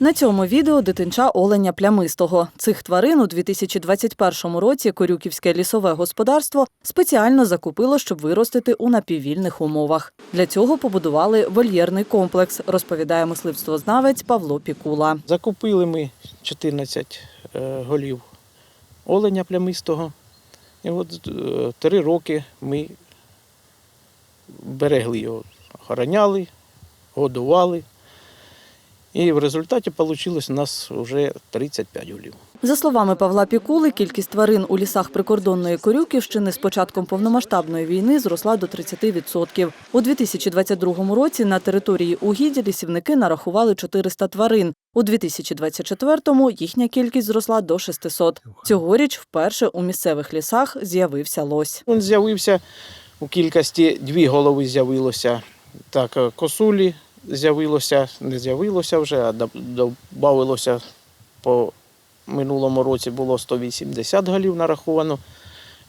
На цьому відео дитинча оленя плямистого. Цих тварин у 2021 році Корюківське лісове господарство спеціально закупило, щоб виростити у напіввільних умовах. Для цього побудували вольєрний комплекс, розповідає мисливствознавець Павло Пікула. Закупили ми 14 е, голів оленя плямистого. І от е, три роки ми берегли його, охороняли, годували. І в результаті вийшло у нас вже 35 голів. За словами Павла Пікули, кількість тварин у лісах прикордонної Корюківщини з початком повномасштабної війни зросла до 30%. У 2022 році на території угіддя лісівники нарахували 400 тварин. У 2024-му їхня кількість зросла до 600. Цьогоріч вперше у місцевих лісах з'явився лось. Він з'явився у кількості дві голови з'явилося. Так, е, косулі з'явилося, не з'явилося вже, а додавалося по минулому році було 180 голів нараховано.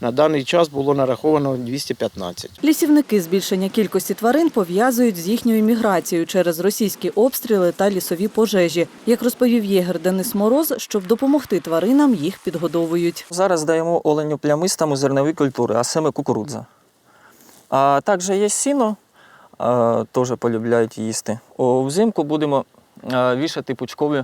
На даний час було нараховано 215. Лісівники збільшення кількості тварин пов'язують з їхньою міграцією через російські обстріли та лісові пожежі. Як розповів єгер Денис Мороз, щоб допомогти тваринам, їх підгодовують. Зараз даємо оленю плямистому зернові культури, а саме кукурудза. А також є сіно, теж полюбляють їсти. О, взимку будемо вішати пучкові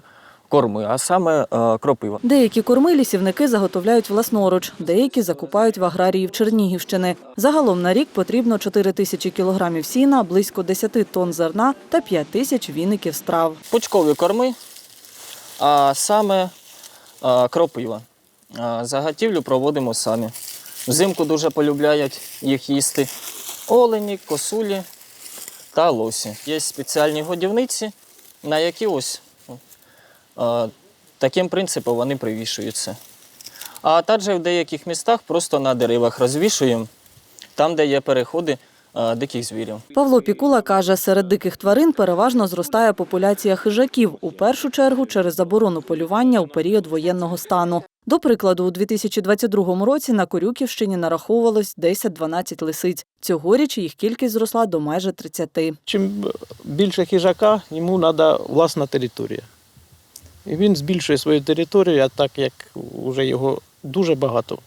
корми, а саме кропива. Деякі корми лісівники заготовляють власноруч, деякі закупають в аграріїв Чернігівщини. Загалом на рік потрібно 4 тисячі кілограмів сіна, близько 10 тонн зерна та 5 тисяч віників страв. Пучкові корми, а саме кропива. Заготівлю проводимо самі. Взимку дуже полюбляють їх їсти олені, косулі та лосі. Є спеціальні годівниці, на які ось а, таким принципом вони привішуються. А також в деяких містах просто на деревах розвішуємо, там, де є переходи диких звірів. Павло Пікула каже, серед диких тварин переважно зростає популяція хижаків, у першу чергу через заборону полювання у період воєнного стану. До прикладу, у 2022 році на Корюківщині нараховувалось 10-12 лисиць. Цьогоріч їх кількість зросла до майже 30. Чим більше хижака, йому треба власна територія. І він збільшує свою територію, а так як вже його дуже багато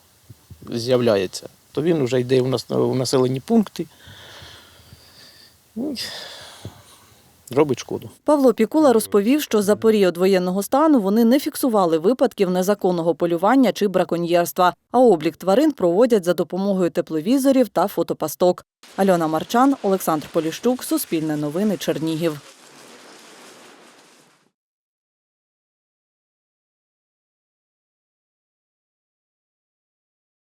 з'являється, то він вже йде у нас у населені пункти. Робить шкоду. Павло Пікула розповів, що за період воєнного стану вони не фіксували випадків незаконного полювання чи браконьєрства, а облік тварин проводять за допомогою тепловізорів та фотопасток. Альона Марчан, Олександр Поліщук, Суспільне новини, Чернігів.